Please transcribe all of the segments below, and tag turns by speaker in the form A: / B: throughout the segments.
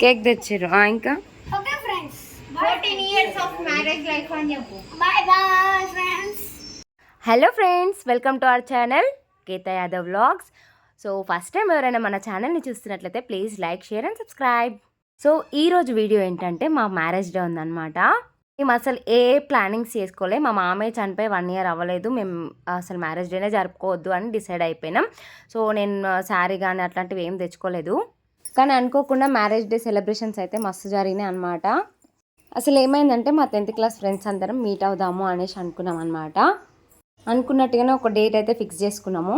A: Cake తెచ్చిర్రు. ఆ, ఇంకా?
B: Okay friends
C: fourteen years of marriage life అని చెప్పు.
B: Bye bye friends
A: hello friends welcome to our channel Geetha Yadav vlogs so first time ఎవరైనా మన ఛానల్ని చూస్తున్నట్లయితే please like share and subscribe so ఈరోజు వీడియో ఏంటంటే మా మ్యారేజ్ డే ఉందన్నమాట. మేము అసలు ఏ ప్లానింగ్స్ చేసుకోలే. మా మామయ్య చనిపోయి వన్ ఇయర్ అవ్వలేదు. మేము అసలు మ్యారేజ్ డేనే జరుపుకోవద్దు అని డిసైడ్ అయిపోయినాం. సో నేను శారీ కానీ అట్లాంటివి ఏం తెచ్చుకోలేదు. కానీ అనుకోకుండా మ్యారేజ్ డే సెలబ్రేషన్స్ అయితే మస్తు జరిగినాయి అనమాట అసలు ఏమైందంటే మా టెన్త్ క్లాస్ ఫ్రెండ్స్ అందరం మీట్ అవుదాము అనేసి అనుకున్నాం అనమాట అనుకున్నట్టుగానే ఒక డేట్ అయితే ఫిక్స్ చేసుకున్నాము.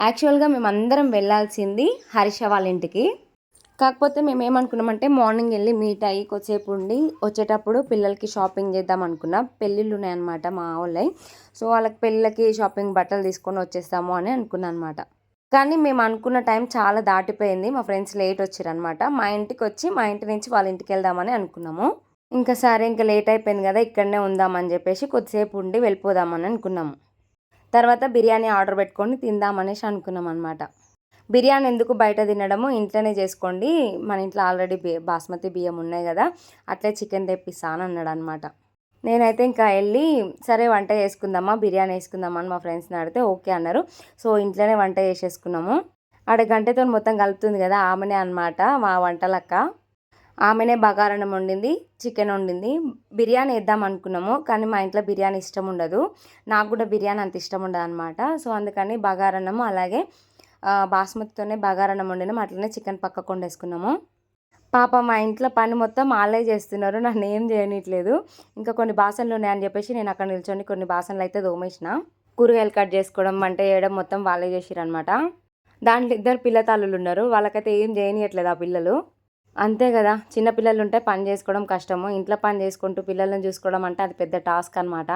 A: యాక్చువల్గా మేము అందరం వెళ్ళాల్సింది హర్ష వాళ్ళ ఇంటికి. కాకపోతే మేము ఏమనుకున్నామంటే మార్నింగ్ వెళ్ళి మీట్ అయ్యి కొద్దిసేపు ఉండి వచ్చేటప్పుడు పిల్లలకి షాపింగ్ చేద్దాం అనుకున్నా. పెళ్ళిళ్ళు ఉన్నాయన్నమాట మా వాళ్ళవి సో వాళ్ళకి పెళ్ళిళ్ళకి షాపింగ్ బట్టలు తీసుకొని వచ్చేస్తాము అని అనుకున్నాను అనమాట కానీ మేము అనుకున్న టైం చాలా దాటిపోయింది. మా ఫ్రెండ్స్ లేట్ వచ్చారనమాట మా ఇంటికి వచ్చి మా ఇంటి నుంచి వాళ్ళ ఇంటికి వెళ్దామని అనుకున్నాము. ఇంకా సరే ఇంకా లేట్ అయిపోయింది కదా ఇక్కడనే ఉందామని చెప్పేసి కొద్దిసేపు ఉండి వెళ్ళిపోదామని అనుకున్నాము. తర్వాత బిర్యానీ ఆర్డర్ పెట్టుకొని తిందామనేసి అనుకున్నాం అనమాట బిర్యానీ ఎందుకు బయట తినడము ఇంట్లోనే చేసుకోండి. మన ఇంట్లో ఆల్రెడీ బి బాస్మతి బియ్యం ఉన్నాయి కదా అట్లే చికెన్ తెప్పిస్తాను అన్నాడు అనమాట నేనైతే ఇంకా వెళ్ళి సరే వంట చేసుకుందామా బిర్యానీ వేసుకుందామా అని మా ఫ్రెండ్స్ని అడిగితే ఓకే అన్నారు. సో ఇంట్లోనే వంట చేసేసుకున్నాము. ఆడ గంటతో మొత్తం కలుపుతుంది కదా ఆమెనే అనమాట మా వంటలక్క. ఆమెనే బగారణం వండింది చికెన్ వండింది. బిర్యానీ వేద్దాం అనుకున్నాము కానీ మా ఇంట్లో బిర్యానీ ఇష్టం ఉండదు. నాకు కూడా బిర్యానీ అంత ఇష్టం ఉండదు అనమాట సో అందుకని బగారన్నము అలాగే బాస్మతితోనే బగారన్నం వండినాము అట్లనే చికెన్ పక్కకు వండేసుకున్నాము పాప మా ఇంట్లో పని మొత్తం వాళ్ళే చేస్తున్నారు. నన్ను ఏం చేయనట్లేదు. ఇంకా కొన్ని బాసనలు ఉన్నాయని చెప్పేసి నేను అక్కడ నిల్చొని కొన్ని బాసనలు అయితే దోమేసిన కూరగాయలు కట్ చేసుకోవడం వంట చేయడం మొత్తం వాళ్ళే చేసిరనమాట దాంట్లో ఇద్దరు పిల్ల ఉన్నారు. వాళ్ళకైతే ఏం చేయనియట్లేదు ఆ పిల్లలు. అంతే కదా చిన్న పిల్లలు ఉంటే పని చేసుకోవడం కష్టము. ఇంట్లో పని చేసుకుంటూ పిల్లల్ని చూసుకోవడం అంటే అది పెద్ద టాస్క్ అనమాట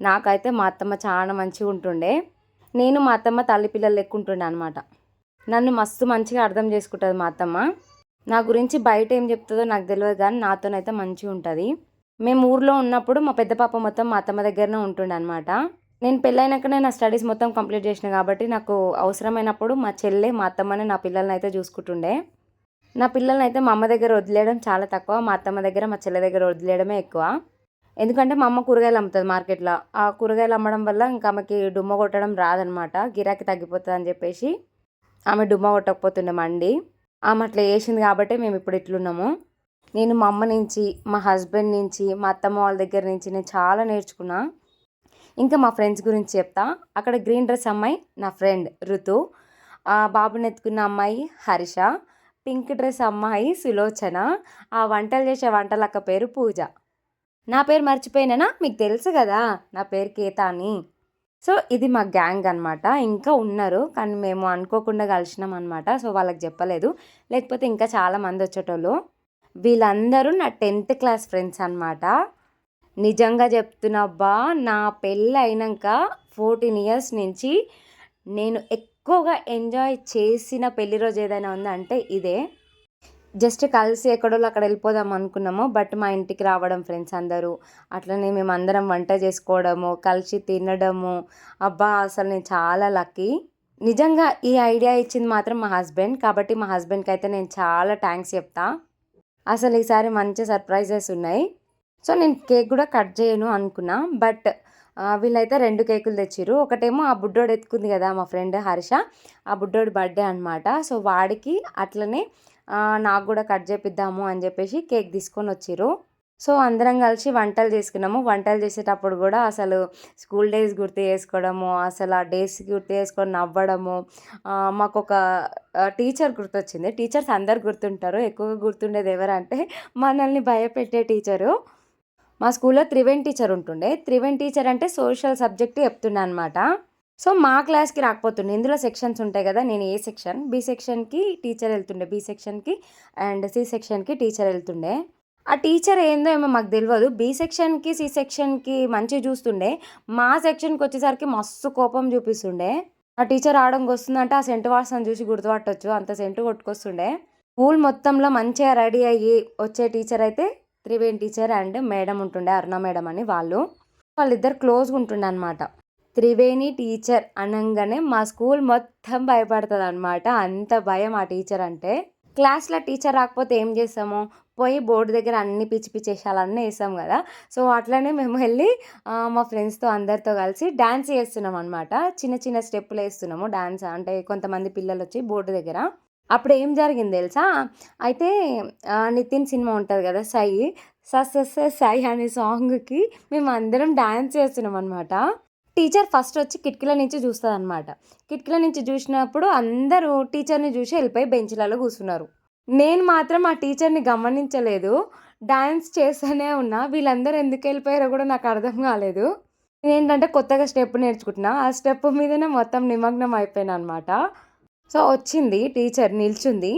A: నాకైతే మా అత్తమ్మ చాలా మంచిగా ఉంటుండే. నేను మా అత్తమ్మ తల్లి పిల్లలు ఎక్కువ ఉంటుండే అనమాట నన్ను మస్తు మంచిగా అర్థం చేసుకుంటుంది మా అత్తమ్మ. నా గురించి బయట ఏం చెప్తుందో నాకు తెలియదు కానీ నాతోనైతే మంచిగా ఉంటుంది. మేము ఊర్లో ఉన్నప్పుడు మా పెద్ద పాప మొత్తం మా అత్తమ్మ దగ్గరనే ఉంటుండే అనమాట నేను పెళ్ళైనాకనే నా స్టడీస్ మొత్తం కంప్లీట్ చేసిన కాబట్టి నాకు అవసరమైనప్పుడు మా చెల్లె మా అత్తమ్మనే నా పిల్లల్ని అయితే చూసుకుంటుండే. నా పిల్లల్ని అయితే మా అమ్మ దగ్గర వదిలేయడం చాలా తక్కువ. మా అత్తమ్మ దగ్గర మా చెల్లె దగ్గర వదిలేయడమే ఎక్కువ. ఎందుకంటే మా అమ్మ కూరగాయలు అమ్ముతుంది మార్కెట్లో. ఆ కూరగాయలు అమ్మడం వల్ల ఇంకా ఆమెకి డుమ్మ కొట్టడం రాదనమాట గిరాకీ తగ్గిపోతుంది అని చెప్పేసి ఆమె డుమ్మ కొట్టకపోతుండే మండి. ఆమె అట్లా చేసింది కాబట్టి మేము ఇప్పుడు ఇట్లున్నాము. నేను మా అమ్మ నుంచి మా హస్బెండ్ నుంచి మా అత్తమ్మ వాళ్ళ దగ్గర నుంచి నేను చాలా నేర్చుకున్నా. ఇంకా మా ఫ్రెండ్స్ గురించి చెప్తా. అక్కడ గ్రీన్ డ్రెస్ అమ్మాయి నా ఫ్రెండ్ ఋతు బాబుని ఎత్తుకున్న అమ్మాయి హర్ష. పింక్ డ్రెస్ అమ్మాయి సులోచన. ఆ వంటలు చేసే వంటలక్క పేరు పూజ. నా పేరు మర్చిపోయినానా? మీకు తెలుసు కదా. నా పేరు కేతా అని సో ఇది మా గ్యాంగ్ అనమాట ఇంకా ఉన్నారు కానీ మేము అనుకోకుండా కలిసినాం అనమాట సో వాళ్ళకి చెప్పలేదు. లేకపోతే ఇంకా చాలా మంది వచ్చేటోళ్ళు. వీళ్ళందరూ నా టెన్త్ క్లాస్ ఫ్రెండ్స్ అనమాట నిజంగా చెప్తున్నబ్బా నా పెళ్ళి అయినాక ఫోర్టీన్ ఇయర్స్ నుంచి నేను ఎక్కువగా ఎంజాయ్ చేసిన పెళ్ళి రోజు ఏదైనా ఉందంటే ఇదే. జస్ట్ కలిసి ఎక్కడో అక్కడ వెళ్ళిపోదాం అనుకున్నాము. బట్ మా ఇంటికి రావడం ఫ్రెండ్స్ అందరూ. అట్లనే మేము అందరం వంట చేసుకోవడము కలిసి తినడము. అబ్బా అసలు నేను చాలా లక్కీ. నిజంగా ఈ ఐడియా ఇచ్చింది మాత్రం మా హస్బెండ్. కాబట్టి మా హస్బెండ్కి అయితే నేను చాలా థ్యాంక్స్ చెప్తా. అసలు ఈసారి మంచి సర్ప్రైజెస్ ఉన్నాయి. సో నేను కేక్ కూడా కట్ చేయను అనుకున్నా. బట్ వీళ్ళైతే రెండు కేకులు తెచ్చిర్రు. ఒకటేమో ఆ బుడ్డోడు ఎత్తుకుంది కదా మా ఫ్రెండ్ హర్ష. ఆ బుడ్డోడి బర్త్డే అనమాట సో వాడికి అట్లనే నాకు కూడా కట్ చేపిద్దాము అని చెప్పేసి కేక్ తీసుకొని వచ్చిర్రు. సో అందరం కలిసి వంటలు చేసుకున్నాము. వంటలు చేసేటప్పుడు కూడా అసలు స్కూల్ డేస్ గుర్తు చేసుకోవడము అసలు ఆ డేస్ గుర్తు చేసుకొని నవ్వడము మాకు ఒక టీచర్ గుర్తొచ్చింది. టీచర్స్ అందరు గుర్తుంటారు. ఎక్కువగా గుర్తుండేది ఎవరంటే మనల్ని భయపెట్టే టీచరు. మా స్కూల్లో త్రివేణి టీచర్ ఉంటుండే. త్రివేణి టీచర్ అంటే సోషల్ సబ్జెక్ట్ చెప్తుండే అనమాట సో మా క్లాస్కి రాకపోతుండే. ఇందులో సెక్షన్స్ ఉంటాయి కదా నేను ఏ సెక్షన్? బి సెక్షన్కి టీచర్ వెళ్తుండే బి సెక్షన్కి అండ్ సి సెక్షన్కి టీచర్ వెళ్తుండే. ఆ టీచర్ ఏందో ఏమో మాకు తెలియదు బి సెక్షన్కి సి సెక్షన్కి మంచిగా చూస్తుండే. మా సెక్షన్కి వచ్చేసరికి మస్తు కోపం చూపిస్తుండే. ఆ టీచర్ ఆడంకి వస్తుందంటే ఆ సెంటు వాసన చూసి గుర్తుపట్టొచ్చు. అంత సెంటు కొట్టుకొస్తుండే. స్కూల్ మొత్తంలో మంచిగా రెడీ అయ్యి వచ్చే టీచర్ అయితే త్రివేణి టీచర్ అండ్ మేడం ఉంటుండే అరుణ మేడం అని వాళ్ళు. వాళ్ళిద్దరు క్లోజ్గా ఉంటుండే అనమాట త్రివేణి టీచర్ అనగానే మా స్కూల్ మొత్తం భయపడుతుంది అనమాట అంత భయం ఆ టీచర్ అంటే. క్లాస్లో టీచర్ రాకపోతే ఏం చేస్తాము? పోయి బోర్డు దగ్గర అన్ని పిచ్చి పిచ్చి వేషాలన్నీ వేసాం కదా. సో అట్లనే మేము వెళ్ళి మా ఫ్రెండ్స్తో అందరితో కలిసి డ్యాన్స్ చేస్తున్నాం అనమాట చిన్న చిన్న స్టెప్పులు వేస్తున్నాము డ్యాన్స్ అంటే కొంతమంది పిల్లలు వచ్చి బోర్డు దగ్గర. అప్పుడు ఏం జరిగింది తెలుసా? అయితే నితిన్ సినిమా ఉంటుంది కదా సై సస్ సై అనే సాంగ్కి మేము అందరం డ్యాన్స్ చేస్తున్నాం అనమాట టీచర్ ఫస్ట్ వచ్చి కిటికీల నుంచి చూస్తుంది అనమాట కిటికీల నుంచి చూసినప్పుడు అందరూ టీచర్ని చూసి వెళ్ళిపోయి బెంచ్లలో కూర్చున్నారు. నేను మాత్రం ఆ టీచర్ని గమనించలేదు. డ్యాన్స్ చేస్తూనే ఉన్నా. వీళ్ళందరూ ఎందుకు వెళ్ళిపోయారో కూడా నాకు అర్థం కాలేదు. ఏంటంటే కొత్తగా స్టెప్ నేర్చుకుంటున్నా. ఆ స్టెప్ మీదనే మొత్తం నిమగ్నం అయిపోయాను అనమాట సో వచ్చింది టీచర్ నిల్చుంది.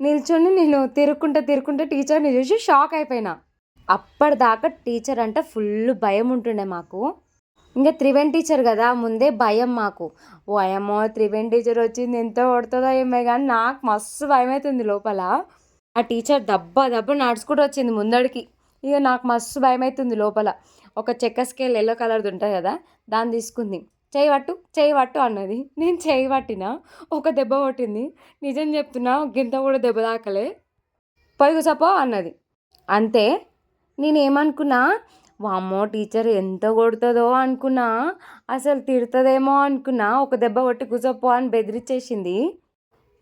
A: నిల్చుని నేను తిరుక్కుంటా తిరుక్కుంటా టీచర్ని చూసి షాక్ అయిపోయినా. అప్పటిదాకా టీచర్ అంటే ఫుల్ భయం ఉంటుండే మాకు. ఇంకా త్రివేణి టీచర్ కదా ముందే భయం మాకు. ఓ అమ్మో టీచర్ వచ్చింది ఎంత కొడుతుందో ఏమే కానీ నాకు మస్తు భయం అవుతుంది లోపల. ఆ టీచర్ దెబ్బ దెబ్బ నడుచుకుంటూ వచ్చింది ముందడికి. ఇక నాకు మస్తు భయం అవుతుంది లోపల. ఒక చెక్క స్కేల్ ఎల్లో కలర్ది ఉంటుంది కదా దాన్ని తీసుకుంది. చేయి పట్టు చేయి పట్టు అన్నది. నేను చేయి పట్టిన ఒక దెబ్బ కొట్టింది. నిజం చెప్తున్నా గింత కూడా దెబ్బ తాకలే. పోయి కూసపో అన్నది. అంతే. నేనేమనుకున్నా వామ్మో టీచర్ ఎంత కొడుతుందో అనుకున్నా. అసలు తిడుతుందేమో అనుకున్నా. ఒక దెబ్బ కొట్టి కూర్చోపో అని బెదిరించేసింది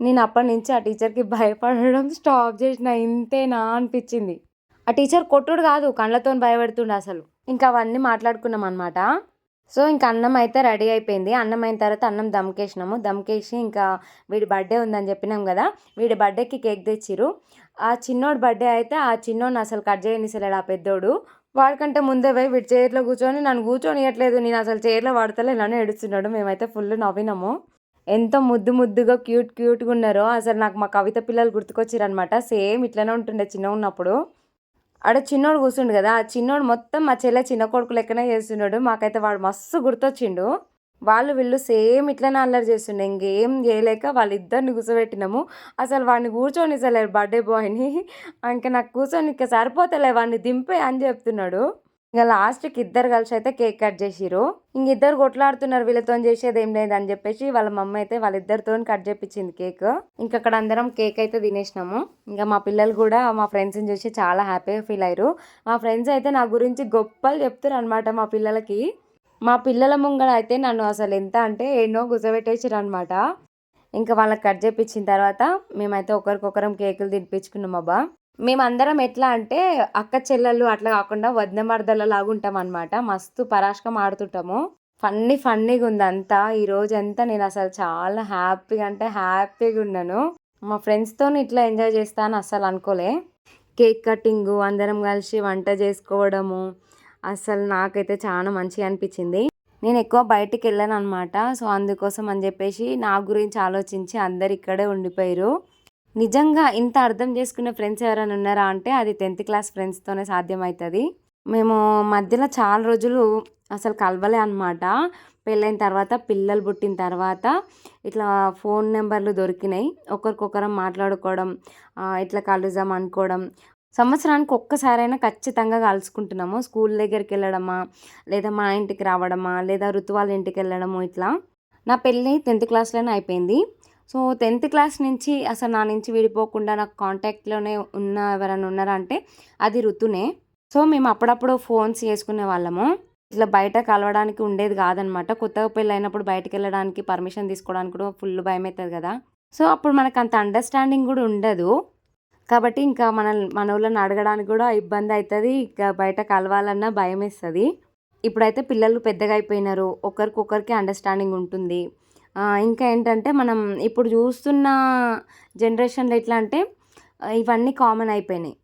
A: నేను అప్పటి నుంచి ఆ టీచర్కి భయపడడం స్టాప్ చేసిన. ఇంతేనా అనిపించింది. ఆ టీచర్ కొట్టుడు కాదు కళ్ళతో భయపెడుతుండే అసలు. ఇంకా అవన్నీ మాట్లాడుకున్నాం అనమాట సో ఇంకా అన్నం అయితే రెడీ అయిపోయింది. అన్నం అయిన తర్వాత అన్నం దమ్కేసినాము దమ్కేసి ఇంకా వీడి బర్త్డే ఉందని చెప్పినాం కదా వీడి బర్త్డేకి కేక్ తెచ్చిర్రు. ఆ చిన్నోడు బర్త్డే అయితే ఆ చిన్నోడిని అసలు కట్ చేయనిసలేడు ఆ పెద్దోడు. వాడికంటే ముందే పోయి వీడి చైర్లో కూర్చొని నన్ను కూర్చొనియట్లేదు నేను అసలు చైర్లో పడతలే ఇలానే ఏడుస్తున్నాడు. మేమైతే ఫుల్ నవ్వినాము. ఎంత ముద్దు ముద్దుగా క్యూట్ క్యూట్గా ఉన్నారో అసలు నాకు మా కవిత పిల్లలు గుర్తుకొచ్చిరనమాట సేమ్ ఇట్లనే ఉంటుండే చిన్న ఉన్నప్పుడు. ఆడ చిన్నోడు కూర్చుండు కదా ఆ చిన్నోడు మొత్తం మా చెల్లె చిన్న కొడుకు లెక్కనే చేస్తున్నాడు. మాకైతే వాడు మస్తు గుర్తొచ్చిండు. వాళ్ళు వీళ్ళు సేమ్ ఇట్లనే అల్లరి చేస్తుండే ఇంకేం చేయలేక వాళ్ళిద్దరిని కూర్చోబెట్టినాము. అసలు వాడిని కూర్చొని అసలు బర్త్డే బాయ్ని ఇంకా నాకు కూర్చొని ఇంకా సరిపోతలే వాడిని దింపే అని చెప్తున్నాడు. ఇంకా లాస్ట్కి ఇద్దరు కలిసి అయితే కేక్ కట్ చేసిరు ఇంక ఇద్దరు కొట్లాడుతున్నారు వీళ్ళతో చేసేది ఏం లేదు అని చెప్పేసి వాళ్ళ మమ్మీ అయితే వాళ్ళిద్దరితో కట్ చేపించింది కేక్. ఇంకా అక్కడ అందరం కేక్ అయితే తినేసినాము. ఇంకా మా పిల్లలు కూడా మా ఫ్రెండ్స్ని చూసి చాలా హ్యాపీగా ఫీల్ అయ్యారు. మా ఫ్రెండ్స్ అయితే నా గురించి గొప్పలు చెప్తారు అనమాట మా పిల్లలకి. మా పిల్లల ముంగడ అయితే నన్ను అసలు ఎంత అంటే ఎన్నో కూర్చోబెట్టేసారు అనమాట ఇంకా వాళ్ళకి కట్ చేపించిన తర్వాత మేమైతే ఒకరికొకరం కేకులు తినిపించుకున్నాం అబ్బా. మేమందరం ఎట్లా అంటే అక్క చెల్లెళ్ళు అట్లా కాకుండా వదిన మరదల లాగా ఉంటాం అనమాట మస్తు పరాష్కం ఆడుతుంటాము. ఫన్నీ ఫన్నీగా ఉంది అంతా. ఈ రోజు అంతా నేను అసలు చాలా హ్యాపీగా అంటే హ్యాపీగా ఉన్నాను. మా ఫ్రెండ్స్తో ఇట్లా ఎంజాయ్ చేస్తాను అసలు అనుకోలే. కేక్ కటింగు అందరం కలిసి వంట చేసుకోవడము అసలు నాకైతే చాలా మంచిగా అనిపించింది. నేను ఎక్కువ బయటికి వెళ్ళాను అనమాట సో అందుకోసం అని చెప్పేసి నా గురించి ఆలోచించి అందరు ఇక్కడే ఉండిపోయారు నిజంగా ఇంత అర్థం చేసుకునే ఫ్రెండ్స్ ఎవరైనా ఉన్నారా అంటే అది టెన్త్ క్లాస్ ఫ్రెండ్స్తోనే సాధ్యమవుతుంది మేము మధ్యలో చాలా రోజులు అసలు కలవలే అనమాట పెళ్ళైన తర్వాత పిల్లలు పుట్టిన తర్వాత ఇట్లా ఫోన్ నెంబర్లు దొరికినాయి. ఒకరికొకరం మాట్లాడుకోవడం ఇట్లా కలుద్దాం అనుకోవడం సంవత్సరానికి ఒక్కసారైనా ఖచ్చితంగా కలుసుకుంటున్నాము. స్కూల్ దగ్గరికి వెళ్ళడమా లేదా మా ఇంటికి రావడమా లేదా ఋతువాల ఇంటికి వెళ్ళడము ఇట్లా. నా పెళ్ళి టెన్త్ క్లాస్లోనే అయిపోయింది. సో టెన్త్ క్లాస్ నుంచి అసలు నా నుంచి విడిపోకుండా నాకు కాంటాక్ట్లోనే ఉన్న ఎవరైనా ఉన్నారా అంటే అది ఋతునే సో మేము అప్పుడప్పుడు ఫోన్స్ చేసుకునే వాళ్ళము. ఇట్లా బయట కలవడానికి ఉండేది కాదనమాట. కొత్తగా పెళ్ళి అయినప్పుడు బయటకు వెళ్ళడానికి పర్మిషన్ తీసుకోవడానికి కూడా ఫుల్ భయం అవుతుంది కదా. సో అప్పుడు మనకు అంత అండర్స్టాండింగ్ కూడా ఉండదు. కాబట్టి ఇంకా మన మన అడగడానికి కూడా ఇబ్బంది అవుతుంది ఇంకా బయట కలవాలన్నా భయం వేస్తుంది ఇప్పుడైతే పిల్లలు పెద్దగా అయిపోయినారు. ఒకరికొకరికి అండర్స్టాండింగ్ ఉంటుంది. ఇంకా ఏంటంటే మనం ఇప్పుడు చూస్తున్న జనరేషన్లో ఎట్లా అంటే ఇవన్నీ కామన్ అయిపోయినాయి.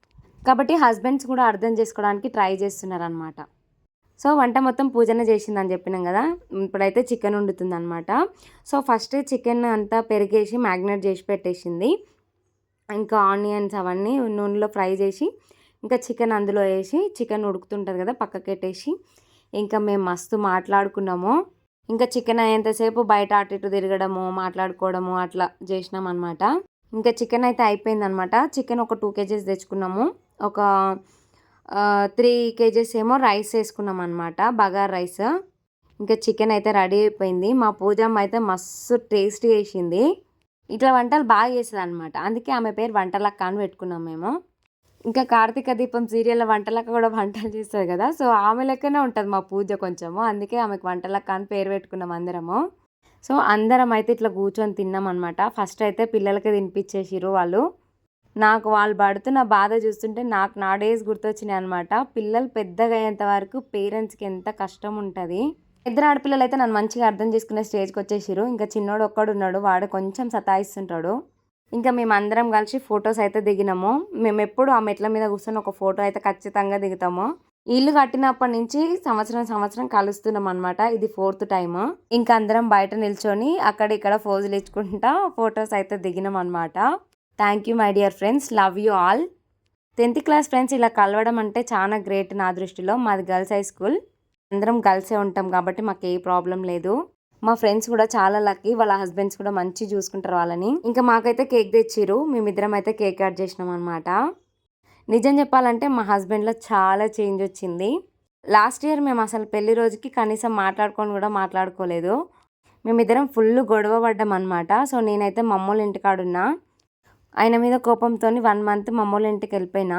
A: కాబట్టి హస్బెండ్స్ కూడా అర్థం చేసుకోవడానికి ట్రై చేస్తున్నారు అనమాట సో వంట మొత్తం పూజనే చేసిందని చెప్పినాం కదా. ఇప్పుడైతే చికెన్ వండుతుంది అనమాట సో ఫస్ట్ చికెన్ అంతా పెరిగేసి మ్యాగ్నేట్ చేసి పెట్టేసింది. ఇంకా ఆనియన్స్ అవన్నీ నూనెలో ఫ్రై చేసి ఇంకా చికెన్ అందులో వేసి చికెన్ ఉడుకుతుంటుంది కదా పక్కకి పెట్టేసి ఇంకా మేము మస్తు మాట్లాడుకున్నాము. ఇంకా చికెన్ అయ్యేంతసేపు బయట అటు ఇటు తిరగడము మాట్లాడుకోవడము అట్లా చేసినాం అనమాట ఇంకా చికెన్ అయితే అయిపోయింది అనమాట చికెన్ ఒక టూ కేజీస్ తెచ్చుకున్నాము. ఒక త్రీ కేజెస్ ఏమో రైస్ వేసుకున్నాం అనమాట బగార్ రైస్. ఇంకా చికెన్ అయితే రెడీ అయిపోయింది. మా పూజమ్మ అయితే మస్తు టేస్ట్ చేసింది. ఇట్లా వంటలు బాగా చేసేది అనమాట అందుకే ఆమె పేరు వంటలక్క అని పెట్టుకున్నాం మేము. ఇంకా కార్తీక దీపం సీరియల్ వంటలక్క కూడా వంటలు చేస్తుంది కదా సో ఆమె లెక్కనే ఉంటుంది మా పూజ కొంచెము. అందుకే ఆమెకు వంటలక్క అని పేరు పెట్టుకున్నాం అందరము. సో అందరం అయితే ఇట్లా కూర్చొని తిన్నాం అనమాట ఫస్ట్ అయితే పిల్లలకి తినిపించేసిరు వాళ్ళు. నాకు వాళ్ళు పడుతున్న బాధ చూస్తుంటే నాకు నా డేస్ గుర్తొచ్చినాయి అనమాట పిల్లలు పెద్దగా అయ్యేంత వరకు పేరెంట్స్కి ఎంత కష్టం ఉంటుంది. ఇద్దరు ఆడపిల్లలు అయితే నన్ను మంచిగా అర్థం చేసుకునే స్టేజ్కి వచ్చేసారు ఇంకా చిన్నోడు ఒక్కడు ఉన్నాడు. వాడు కొంచెం సతాయిస్తుంటాడు. ఇంకా మేము అందరం కలిసి ఫొటోస్ అయితే దిగినాము. మేము ఎప్పుడు ఆ మెట్ల మీద కూర్చొని ఒక ఫోటో అయితే ఖచ్చితంగా దిగుతాము. ఇల్లు కట్టినప్పటి నుంచి సంవత్సరం సంవత్సరం కలుస్తున్నాం అనమాట ఇది ఫోర్త్ టైమ్. ఇంకా అందరం బయట నిల్చొని అక్కడ ఇక్కడ ఫోజులు ఇచ్చుకుంటా ఫొటోస్ అయితే దిగినాం అనమాట thank you my dear friends love you all tenth class friends ఇలా కలవడం అంటే చాలా గ్రేట్ నా దృష్టిలో. మాది గర్ల్స్ హై స్కూల్. అందరం కలిసే ఉంటాం కాబట్టి మాకు ఏ ప్రాబ్లం లేదు. మా ఫ్రెండ్స్ కూడా చాలా లక్కీ వాళ్ళ హస్బెండ్స్ కూడా మంచి చూసుకుంటారు వాళ్ళని. ఇంకా మాకైతే కేక్ తెచ్చిరు మేమిద్దరం అయితే కేక్ కట్ చేసినాం అనమాట నిజం చెప్పాలంటే మా హస్బెండ్లో చాలా చేంజ్ వచ్చింది. లాస్ట్ ఇయర్ మేము అసలు పెళ్ళి రోజుకి కనీసం మాట్లాడుకొని కూడా మాట్లాడుకోలేదు. మేమిద్దరం ఫుల్ గొడవ పడ్డాం అనమాట సో నేనైతే మమ్మల్ని ఇంటికాడున్నా. ఆయన మీద కోపంతో వన్ మంత్ మమ్మల్ని ఇంటికి వెళ్ళిపోయినా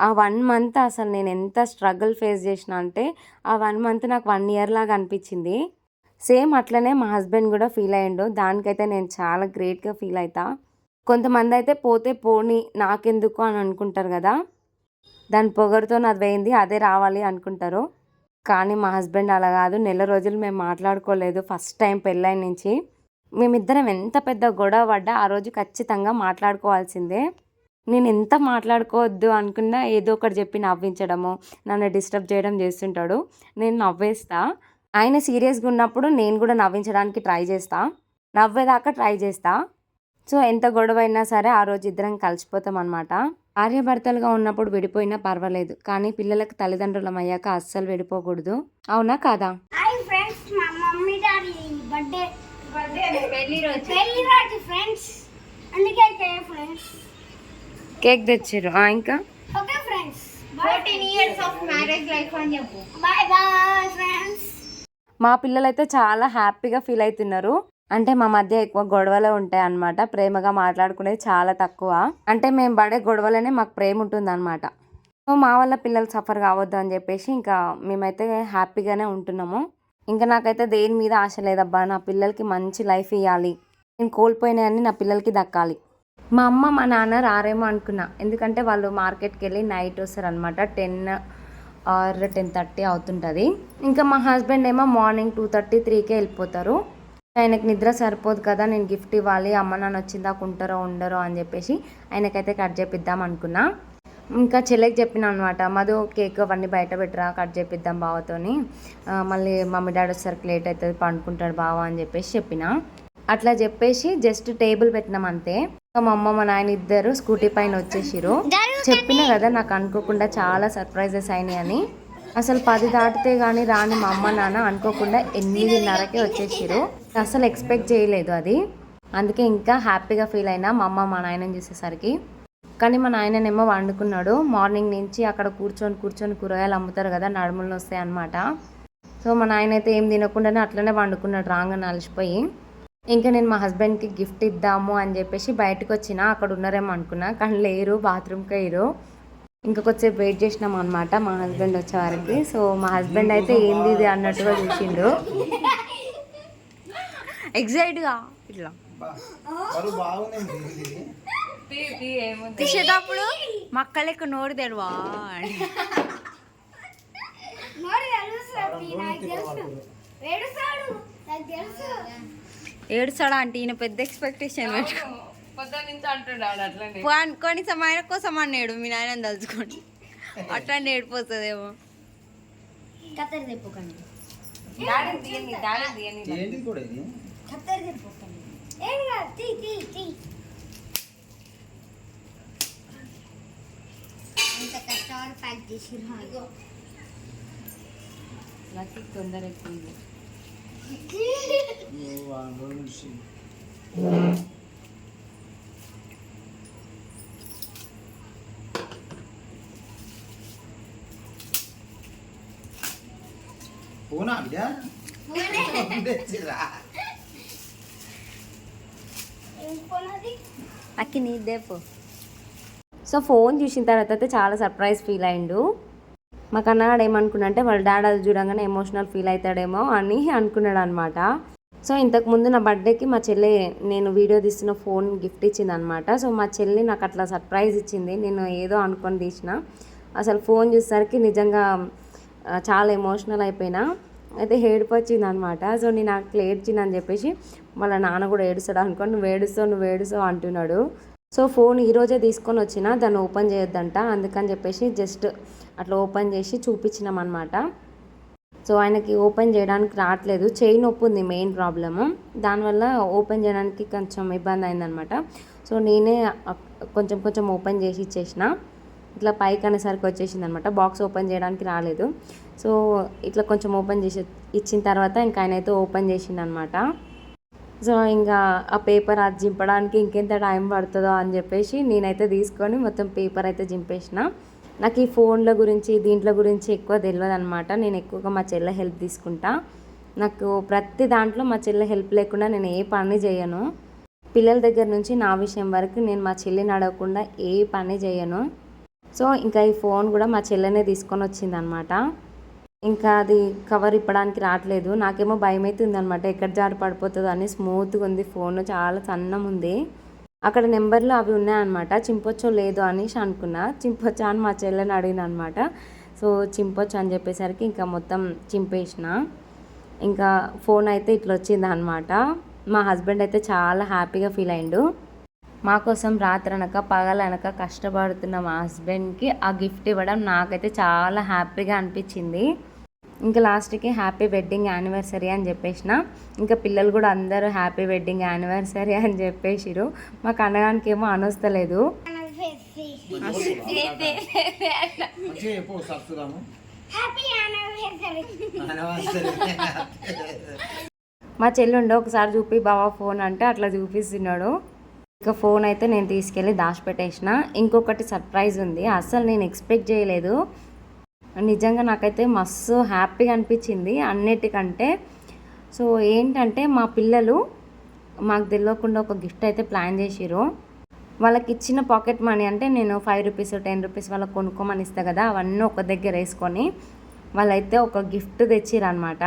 A: ఆ వన్ మంత్ అసలు నేను ఎంత స్ట్రగుల్ ఫేస్ చేసిన అంటే ఆ వన్ మంత్ నాకు వన్ ఇయర్ లాగా అనిపించింది. సేమ్ అట్లనే మా హస్బెండ్ కూడా ఫీల్ అయ్యిండు. దానికైతే నేను చాలా గ్రేట్గా ఫీల్ అవుతా కొంతమంది అయితే పోతే పోని నాకెందుకు అని అనుకుంటారు కదా దాని పొగరుతో నాది వేయింది అదే రావాలి అనుకుంటారు. కానీ మా హస్బెండ్ అలా కాదు. నెల రోజులు మేము మాట్లాడుకోలేదు. ఫస్ట్ టైం పెళ్ళైన నుంచి. మేమిద్దరం ఎంత పెద్ద గొడవ పడ్డా ఆ రోజు ఖచ్చితంగా మాట్లాడుకోవాల్సిందే. నేను ఎంత మాట్లాడుకోవద్దు అనుకున్నా ఏదో ఒకటి చెప్పి నవ్వించడము నన్ను డిస్టర్బ్ చేయడం చేస్తుంటాడు. నేను నవ్వేస్తా. ఆయన సీరియస్గా ఉన్నప్పుడు నేను కూడా నవ్వించడానికి ట్రై చేస్తా. నవ్వేదాకా ట్రై చేస్తా. సో ఎంత గొడవ అయినా సరే ఆ రోజు ఇద్దరం కలిసిపోతాం అనమాట ఆర్యభర్తలుగా ఉన్నప్పుడు విడిపోయినా పర్వాలేదు. కానీ పిల్లలకు తల్లిదండ్రులం అయ్యాక అస్సలు విడిపోకూడదు. అవునా కాదా?
B: హాయ్ ఫ్రెండ్స్ మా మమ్మీ డాడీ బర్త్డే
C: బర్త్డే పెళ్ళి రోజు.
B: పెళ్ళి రోజు ఫ్రెండ్స్ అందుకే ఫ్రెండ్స్
A: కేక్ తెచ్చిర్రు. ఆ, ఇంకా?
B: Okay friends
C: fourteen years of marriage life అని చెప్పు.
B: Bye bye friends.
A: మా పిల్లలైతే చాలా హ్యాపీగా ఫీల్ అవుతున్నారు అంటే మా మధ్య ఎక్కువ గొడవలే ఉంటాయి అన్నమాట. ప్రేమగా మాట్లాడుకునేది చాలా తక్కువ. అంటే మేము పడే గొడవలనే మాకు ప్రేమ ఉంటుంది అనమాట సో మా వల్ల పిల్లలు సఫర్ కావద్దు అని చెప్పేసి ఇంకా మేమైతే హ్యాపీగానే ఉంటున్నాము. ఇంకా నాకైతే దేని మీద ఆశ లేదబ్బా. నా పిల్లలకి మంచి లైఫ్ ఇవ్వాలి నేను కోల్పోయినాయని నా పిల్లలకి దక్కాలి. మా అమ్మ మా నాన్న రారేమో అనుకున్నా. ఎందుకంటే వాళ్ళు మార్కెట్కి వెళ్ళి నైట్ వస్తారు అనమాట టెన్ ఆర్ టెన్ థర్టీ అవుతుంటుంది. ఇంకా మా హస్బెండ్ ఏమో మార్నింగ్ టూ థర్టీ త్రీకే వెళ్ళిపోతారు. ఆయనకి నిద్ర సరిపోదు కదా నేను గిఫ్ట్ ఇవ్వాలి. అమ్మ నాన్న వచ్చిందాక ఉంటారో ఉండరో అని చెప్పేసి ఆయనకైతే కట్ చేపిద్దాం అనుకున్నా. ఇంకా చెల్లెకి చెప్పిన అనమాట మధు కేక్ అవన్నీ బయట పెట్టరా కట్ చేపిద్దాం బావతోని. మళ్ళీ మమ్మీ డాడీ వచ్చేసరికి లేట్ అవుతుంది పండుకుంటాడు బావ అని చెప్పేసి చెప్పిన. అట్లా చెప్పేసి జస్ట్ టేబుల్ పెట్టినాం అంతే. ఇంకా మా అమ్మ మా నాయన ఇద్దరు స్కూటీ పైన వచ్చేసిరు చెప్పిన కదా నాకు అనుకోకుండా చాలా సర్ప్రైజెస్ అయినాయి అని అసలు పది దాటితే కానీ రాని మా అమ్మ నాన్న అనుకోకుండా ఎనిమిదిన్నరకే వచ్చేసిరు అసలు ఎక్స్పెక్ట్ చేయలేదు అది. అందుకే ఇంకా హ్యాపీగా ఫీల్ అయినా మా అమ్మ మా నాయనని చూసేసరికి. కానీ మా నాయననేమో వండుకున్నాడు. మార్నింగ్ నుంచి అక్కడ కూర్చొని కూర్చొని కూరగాయలు అమ్ముతారు కదా నడుములు వస్తాయి అనమాట సో మా నాయన అయితే ఏం తినకుండానే అట్లనే వండుకున్నాడు రాంగ నలిసిపోయి ఇంకా నేను మా హస్బెండ్కి గిఫ్ట్ ఇద్దాము అని చెప్పేసి బయటకు వచ్చిన అక్కడ ఉన్నారేమో అనుకున్నా కానీ లేరు బాత్రూమ్కి అయ్యారు ఇంకా కొద్దిసేపు వెయిట్ చేసినాం అనమాట మా హస్బెండ్ వచ్చే వరకు. సో మా హస్బెండ్ అయితే ఏంది ఇది అన్నట్టుగా చూసిండు. ఎగ్జైట్గా ఇట్లా.
C: తీసేటప్పుడు మక్కలెక్క నోరు తెరవా
B: నోరు తెలుసు నాకు తెలుసు. ఏడుస్తాడు. నాకు తెలుసు.
C: ఏడుస్తాడా అంటే ఈయన పెద్ద ఎక్స్పెక్టేషన్ కనీసం ఆయన కోసం అన్నాడు మీ నాయన తలుచుకోండి. అట్లా ఏడిపోతుందేమో.
B: ఇంత కష్టపడి ప్యాక్ చేసిర్రు
A: తొందర ఎక్కువ
D: నువ్వు ఆ నుంచి పోనా బిడ్డ
C: అక్కి నీదే దేపు
A: సో ఫోన్ చూసిన తర్వాత అయితే చాలా సర్ప్రైజ్ ఫీల్ అయిండు. మా కన్నగాడు ఏమనుకున్నా అంటే వాళ్ళ డాడీ అది చూడంగానే ఎమోషనల్ ఫీల్ అవుతాడేమో అని అనుకున్నాడు అనమాట సో ఇంతకు ముందు నా బర్త్డేకి మా చెల్లి నేను వీడియో తీసిన ఫోన్ గిఫ్ట్ ఇచ్చింది అనమాట సో మా చెల్లి నాకు అట్లా సర్ప్రైజ్ ఇచ్చింది. నేను ఏదో అనుకొని తీసిన. అసలు ఫోన్ చూసేసరికి నిజంగా చాలా ఎమోషనల్ అయిపోయినా. అయితే ఏడుపు వచ్చింది అనమాట సో నేను అట్లా ఏడ్చింది అని చెప్పేసి వాళ్ళ నాన్న కూడా ఏడుస్తాడు అనుకోని నువ్వు ఏడుస్తావు నువ్వు ఏడుస్తావు అంటున్నాడు. సో ఫోన్ ఈరోజే తీసుకొని వచ్చిన దాన్ని ఓపెన్ చేయొద్దంట. అందుకని చెప్పేసి జస్ట్ అట్లా ఓపెన్ చేసి చూపించినాం అనమాట సో ఆయనకి ఓపెన్ చేయడానికి రావట్లేదు. చైన్ నొప్పి ఉంది మెయిన్ ప్రాబ్లము. దానివల్ల ఓపెన్ చేయడానికి కొంచెం ఇబ్బంది అయిందనమాట సో నేనే కొంచెం కొంచెం ఓపెన్ చేసి ఇచ్చేసిన. ఇట్లా పైకి అనేసరికి వచ్చేసింది అనమాట బాక్స్ ఓపెన్ చేయడానికి రాలేదు. సో ఇట్లా కొంచెం ఓపెన్ చేసి ఇచ్చిన తర్వాత ఇంకా ఆయన అయితే ఓపెన్ చేసిండు అనమాట సో ఇంకా ఆ పేపర్ అది జింపడానికి ఇంకెంత టైం పడుతుందో అని చెప్పేసి నేనైతే తీసుకొని మొత్తం పేపర్ అయితే జింపేసిన నాకు ఈ ఫోన్ల గురించి దీంట్లో గురించి ఎక్కువ తెలియదు అనమాట నేను ఎక్కువగా మా చెల్లె హెల్ప్ తీసుకుంటా. నాకు ప్రతి దాంట్లో మా చెల్లె హెల్ప్ లేకుండా నేను ఏ పని చేయను. పిల్లల దగ్గర నుంచి నా విషయం వరకు నేను మా చెల్లిని అడగకుండా ఏ పని చేయను. సో ఇంకా ఈ ఫోన్ కూడా మా చెల్లెనే తీసుకొని వచ్చిందనమాట ఇంకా అది కవర్ ఇప్పడానికి రావట్లేదు. నాకేమో భయం అవుతుంది అనమాట ఎక్కడ జారి పడిపోతుందో అని స్మూత్గా ఉంది ఫోన్. చాలా సన్నం ఉంది. అక్కడ నెంబర్లు అవి ఉన్నాయన్నమాట. చింపొచ్చో లేదో అనేసి అనుకున్నా. చింపొచ్చా అని మా చెల్లెని అడిగిన అనమాట సో చింపొచ్చు అని చెప్పేసరికి ఇంకా మొత్తం చింపేసిన. ఇంకా ఫోన్ అయితే ఇట్లా వచ్చింది అనమాట మా హస్బెండ్ అయితే చాలా హ్యాపీగా ఫీల్ అయిండు. మా కోసం రాత్రి అనక పగలనక కష్టపడుతున్న మా హస్బెండ్కి ఆ గిఫ్ట్ ఇవ్వడం నాకైతే చాలా హ్యాపీగా అనిపించింది. ఇంకా లాస్ట్కి హ్యాపీ వెడ్డింగ్ యానివర్సరీ అని చెప్పేసిన ఇంకా పిల్లలు కూడా అందరూ హ్యాపీ వెడ్డింగ్ యానివర్సరీ అని చెప్పేసిరు మా కన్నగానికి ఏమో అనొస్తలేదు.
D: మంచిగా చెప్పు సత్తుదాము
B: హ్యాపీ యానివర్సరీ.
A: మా చెల్లుండే ఒకసారి చూపి బావా ఫోన్ అంటే అట్లా చూపిస్తున్నాడు. ఇంకా ఫోన్ అయితే నేను తీసుకెళ్ళి దాచిపెట్టేసిన. ఇంకొకటి సర్ప్రైజ్ ఉంది. అస్సలు నేను ఎక్స్పెక్ట్ చేయలేదు. నిజంగా నాకైతే మస్తు హ్యాపీగా అనిపించింది అన్నిటికంటే. సో ఏంటంటే మా పిల్లలు మాకు తెలియకుండా ఒక గిఫ్ట్ అయితే ప్లాన్ చేసిరు వాళ్ళకి ఇచ్చిన పాకెట్ మనీ అంటే నేను ఫైవ్ రూపీస్ టెన్ రూపీస్ వాళ్ళకి కొనుక్కోమని ఇస్తా కదా అవన్నీ ఒక దగ్గర వేసుకొని వాళ్ళైతే ఒక గిఫ్ట్ తెచ్చిరనమాట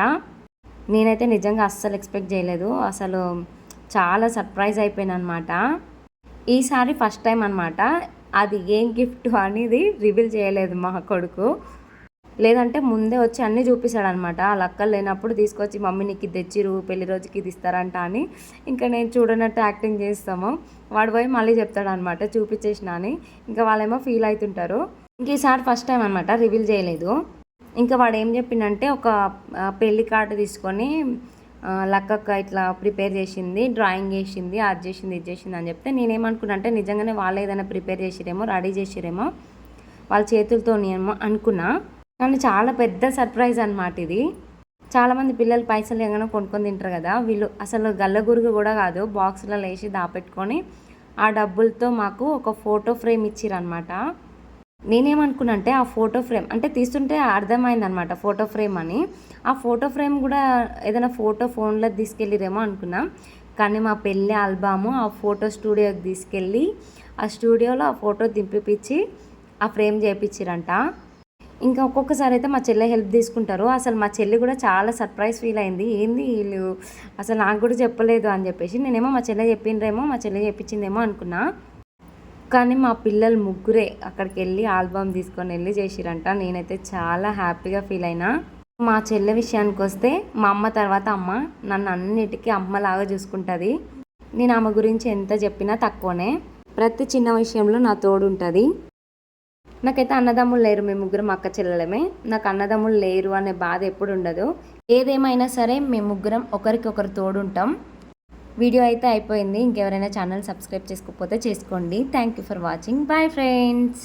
A: నేనైతే నిజంగా అస్సలు ఎక్స్పెక్ట్ చేయలేదు. అసలు చాలా సర్ప్రైజ్ అయిపోయాను అనమాట ఈసారి ఫస్ట్ టైం అనమాట అది ఏం గిఫ్ట్ అనేది రివీల్ చేయలేదు మా కొడుకు. లేదంటే ముందే వచ్చి అన్నీ చూపిస్తాడు అనమాట వాళ్ళ అక్కలు లేనప్పుడు తీసుకొచ్చి మమ్మీ నీకు ఇది తెచ్చిరు పెళ్ళి రోజుకి ఇది ఇస్తారంట అని. ఇంకా నేను చూడనట్టు యాక్టింగ్ చేస్తాము. వాడు పోయి మళ్ళీ చెప్తాడు అనమాట చూపించేసిన అని. ఇంకా వాళ్ళేమో ఫీల్ అవుతుంటారు ఇంక ఈసారి ఫస్ట్ టైం అనమాట రివీల్ చేయలేదు. ఇంకా వాడు ఏం చెప్పిండంటే ఒక పెళ్ళి కార్డు తీసుకొని లక్కక్క ఇట్లా ప్రిపేర్ చేసింది డ్రాయింగ్ చేసింది అది చేసింది ఇది చేసింది అని చెప్తే నేనేమనుకున్నా అంటే నిజంగానే వాళ్ళు ఏదైనా ప్రిపేర్ చేసిరేమో రెడీ చేసిరేమో వాళ్ళ చేతులతో నేను అనుకున్నా. కానీ చాలా పెద్ద సర్ప్రైజ్ అనమాట ఇది. చాలామంది పిల్లలు పైసలు ఏమైనా కొనుక్కొని తింటారు కదా. వీళ్ళు అసలు గల్లగురుగు కూడా కాదు. బాక్స్లో వేసి దాపెట్టుకొని ఆ డబ్బులతో మాకు ఒక ఫోటో ఫ్రేమ్ ఇచ్చిరనమాట నేనేమనుకున్నా అంటే ఆ ఫోటో ఫ్రేమ్ అంటే తీస్తుంటే అర్థమైంది అనమాట ఫోటో ఫ్రేమ్ అని. ఆ ఫోటో ఫ్రేమ్ కూడా ఏదైనా ఫోటో ఫోన్లో తీసుకెళ్ళిరేమో అనుకున్నా. కానీ మా పెళ్ళి ఆల్బము ఆ ఫోటో స్టూడియోకి తీసుకెళ్ళి ఆ స్టూడియోలో ఆ ఫోటో దింపిపించి ఆ ఫ్రేమ్ చేయించిరంట ఇంకా ఒక్కొక్కసారి అయితే మా చెల్లె హెల్ప్ తీసుకుంటారు. అసలు మా చెల్లి కూడా చాలా సర్ప్రైజ్ ఫీల్ అయింది. ఏంది వీళ్ళు అసలు నాకు కూడా చెప్పలేదు అని చెప్పేసి నేనేమో మా చెల్లె చెప్పిండ్రేమో మా చెల్లె చెప్పించిందేమో అనుకున్నా. కానీ మా పిల్లలు ముగ్గురే అక్కడికి వెళ్ళి ఆల్బమ్ తీసుకొని వెళ్ళి చేసిరంట. నేనైతే చాలా హ్యాపీగా ఫీల్ అయినా. మా చెల్లె విషయానికి వస్తే మా అమ్మ తర్వాత అమ్మ నన్ను అన్నిటికీ అమ్మలాగా చూసుకుంటుంది. నేను ఆమె గురించి ఎంత చెప్పినా తక్కువనే. ప్రతి చిన్న విషయంలో నా తోడు ఉంటుంది నాకైతే అన్నదమ్ములు లేరు మేము ముగ్గురం అక్క చెల్లెలమే. నాకు అన్నదమ్ములు లేరు అనే బాధ ఎప్పుడు ఉండదు. ఏదేమైనా సరే మేము ముగ్గురం ఒకరికొకరు తోడుంటాం. వీడియో అయితే అయిపోయింది. ఇంకెవరైనా ఛానల్ సబ్స్క్రైబ్ చేసుకోకపోతే చేసుకోండి. Thank you for watching bye friends